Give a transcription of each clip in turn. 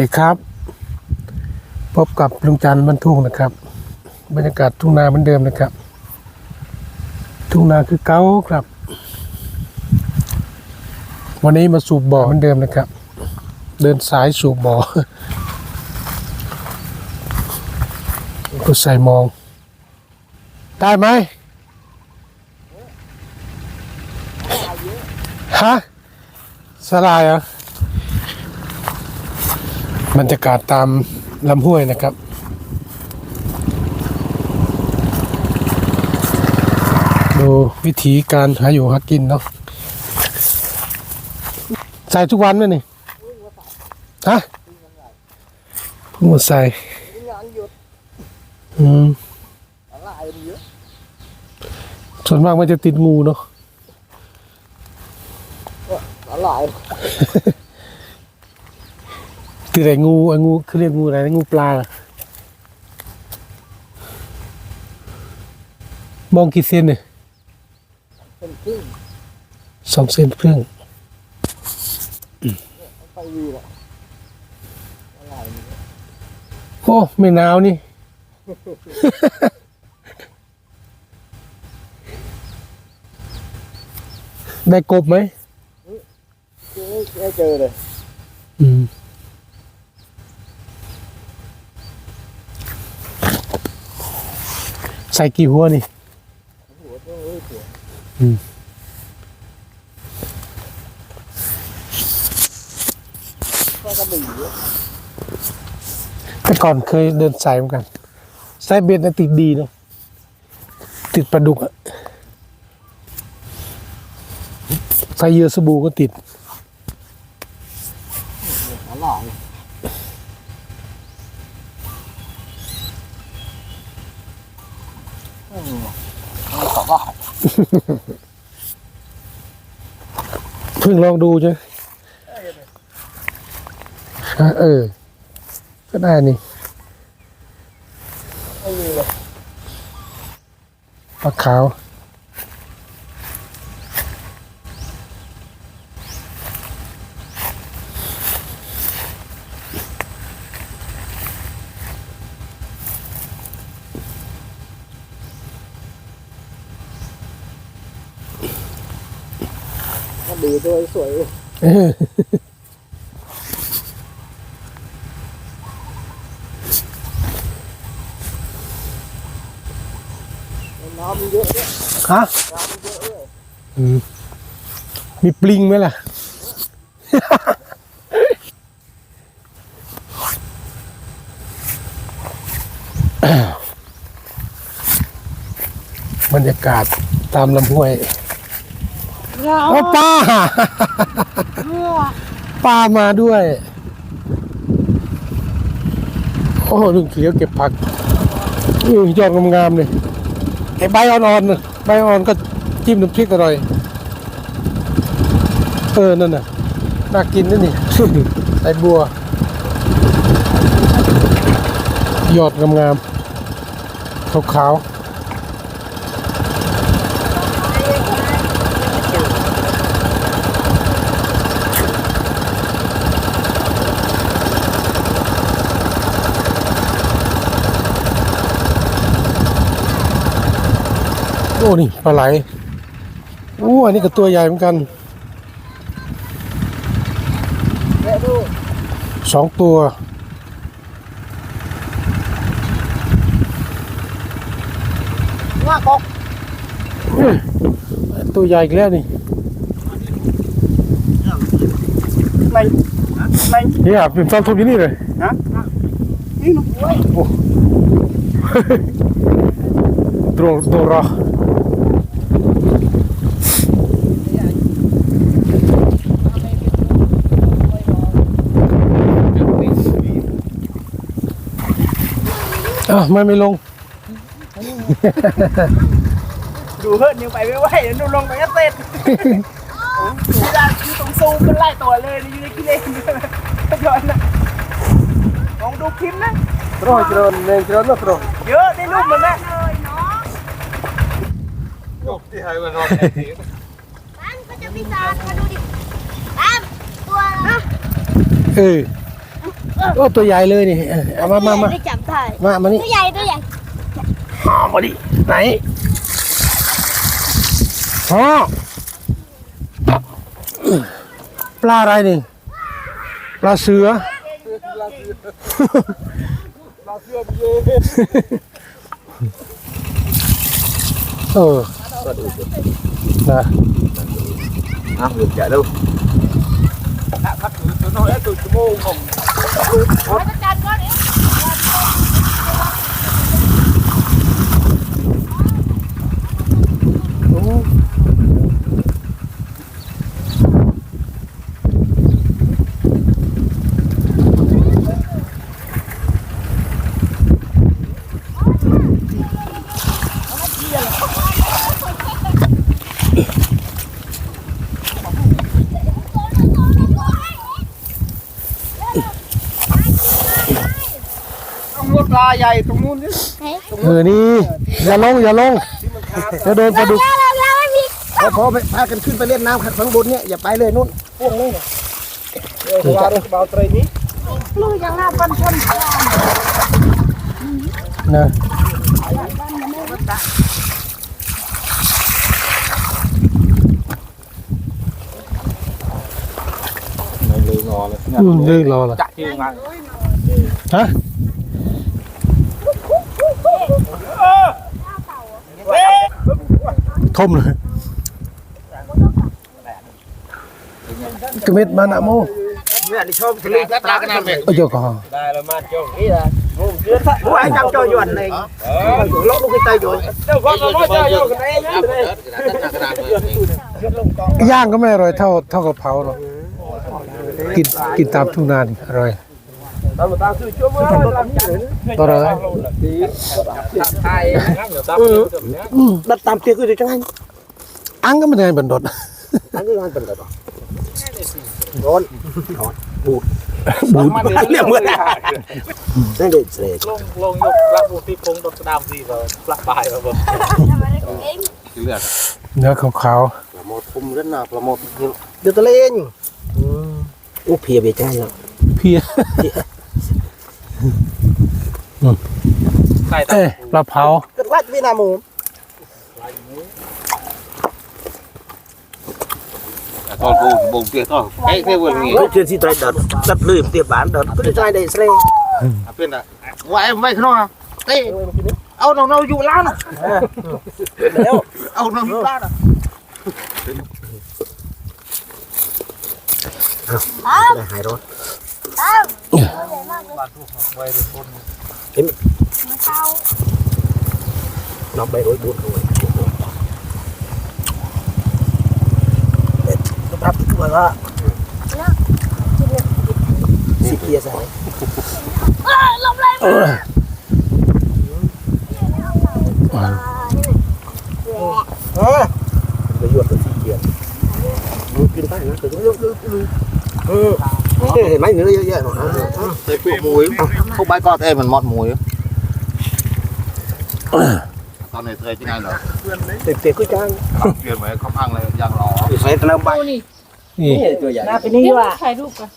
ดีครับ พบกับลุงจันทร์บรรทุกนะครับ บรรยากาศทุ่งนาเหมือนเดิมนะครับ ทุ่งนาคือเก้าครับ วันนี้มาสูบบ่อเหมือนเดิมนะครับ เดินสายสูบบ่อก็ใส่มอง ได้ไหมฮะสลายเหรอ บรรยากาศตามลำห้วยนะครับ ดูวิธีการหาอยู่หากินเนาะใส่ทุกวันไหมนี่ฮะเพิ่งมาใส่อืมอส่วนมากมันจะติดงูเนาะอะ ไรติดไอ้งูไอ้งูคือเรียกงูอะไรนะงูปลาเหรอมองกี่เซนเนี่ยเป็นครึ่งสองเซนครึ่งไปวีแหละอะไรมันเยอะโอ้ไม่หนาวนี่ ได้กบไหมเจอไม่เจอเลย อืม ใส่กี่หัวนี่หัวก็เอ้ยหัวอืมก็กระบี่เยอะแต่ก่อนเคยเดินสายเหมือนกันสายเบ็ดนะติดดีเนาะติดปลาดุกอะใสายเยื่อสบู่ก็ติด อะไรอืมมันตอบว่า เพิ่งลองดูใช่ไหมฮะเออ ก็ได้นี่ไม่มีเลยปลาขาว กระบี่ตัวสวยเออน้ำมันเยอะด้วยฮะน้ำมันเยอะด้วยอืมมีปลิงไหมล่ะ บรรยากาศตามลำห้วย โอ้ป้า ป้ามาด้วย โอ้ลุงเขียวเก็บผักอือยอดงามๆเลยไอ้ใบอ่อนๆน่ะใบอ่อนก็จิ้มน้ำพริกอร่อย เออ นั่นน่ะ น่ากินนั่นนี่ไอ้บัว ยอดงามๆขาวๆ โอ้นี่ปลาไหลโอ้อันนี้ก็ตัวใหญ่เหมือนกันแม่ดูสองตัว ว่ากกตัวใหญ่อีกแล้วนี่ไม่ไม่เนี่ยเป็นซ้ำทุกที่นี่เลยฮะนี่หนุ่มเว้ยตรงตรงรอ อ้าวไม่ไม่ลง ดูเฮิร์ตนิวไปไม่ไหวเดี๋ยวดูลงไปก็เสร็จเวลาคือตรงซูมมันไล่ตัวเลยอยู่ในกิเลนก็ย้อนนะลองดูคลิปนะตรงตรงเนงตรงนะตรงเยอะในรูปมันนะที่ให้มันรอบ้านก็จะพิซซ่ามาดูดิบ้านตัวอะไรเออเอ โอ้ตัวใหญ่เลยนี่เออเอามามามาได้จับได้มามานี่ตัวใหญ่ตัวใหญ่อ๋อมาดิไหนอ๋อปลาอะไรนี่ปลาเสือเออนะ À, được chạy đâu. ต้องมด ปลาใหญ่ตรงนู้นนี่เออนี่ อย่าลงอย่าลงจะโดนปลาดุกเราเราเราไม่มีพอพอไปพากันขึ้นไปเล่นน้ำข้างบนเนี่ยอย่าไปเลยนู่นพ่วงเลยเนี่ยปลาเรื่องเบาเตรนี้ลูกยังหน้าปันชนนะมันเลยงอเลยอืมเรื่องรอละจักที่งานฮะ ทมเลยกม็ดมานะโมเนี่ยนี่ชอบทะเลปลากันน้ำเป็ดเอ้ยเจ้าก็ได้แล้วมาจ้องนี่ละงูเกือ้ยจำจอยวนเลยลบลูกไปจอยวนเจ้าพ่อมาเจ้าโยกันเองนะยย่างก็ไม่อร่อยเท่าเท่ากับเผาหรอกกินกินตามทุ่งนานี่อร่อย ตามตามคือชั่วโมงลำใหญ่อร่อยไทยนั่งเดี๋ยวตามอืม đặt tam kia cứ đi trong anh อังก็ไม่ได้เป็นดด anh cứ ăn phần rồi rồi ngon bụt บูด liệm mưa này để để ลงลงยกรับที่พงตกดามสีเราปลักปลายเราบ่เนื้อขาว là một khung rất là là một đưa ta lên ô phía về trai rồi ๆเพียใส่ตาเอ้ยปลาเผา cất lách với nam mồm ตอนกูบ่งเตี้ยก็ไอ้ เท่วันนี้ cái chuyện gì trai đợt đợt lười tiệp bán đợt cứ đi trai đây xe เพื่อนอะว่าไอ้ไม่ข้างนอกเต้เอาน้องเราอยู่ร้านอะ đéo เอาน้องอยู่ร้านอะ là hai rồi เต้า nó bay rồi buồn rồi nó đáp cái người đó xịt kia ra ลมเลยเออ ờ nó ruột nó xịt kia nó kinh tay nó từ lúc lúc lúc ừ cái mấy người vậy vậy nó ใส่พวกมวยเขาใบก็เอ้มันมอดมวยตอนนี้เธอที่ไหนเหรอ tiệp tiệp cứ trang เปลี่ยนไปเขาพังเลยยังรอ thì phải là bay นี่ตัวใหญ่หน้าไปนี่ว่าถ่ายรูปกัน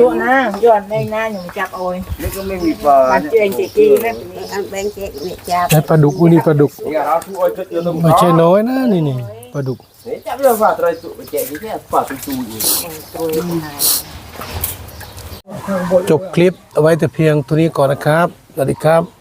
ตัวหน้าย้อนในหน้าอยู่จับโอยนี่ก็ไม่มีปลามันเจงเจกี้นะอันแบงเจ๊เนี่ยจับไอ้ปลาดุกอุ้ยนี่ปลาดุกอย่าเอาทุกอ้อยเกิดลงไม่ใช่น้อยนะนี่นี่ปลาดุกจับเรื่องฝาตรายสุไปแจกที่แค่ฝาตูอยู่ จบคลิปเอาไว้แต่เพียงตัวนี้ก่อนนะครับ สวัสดีครับ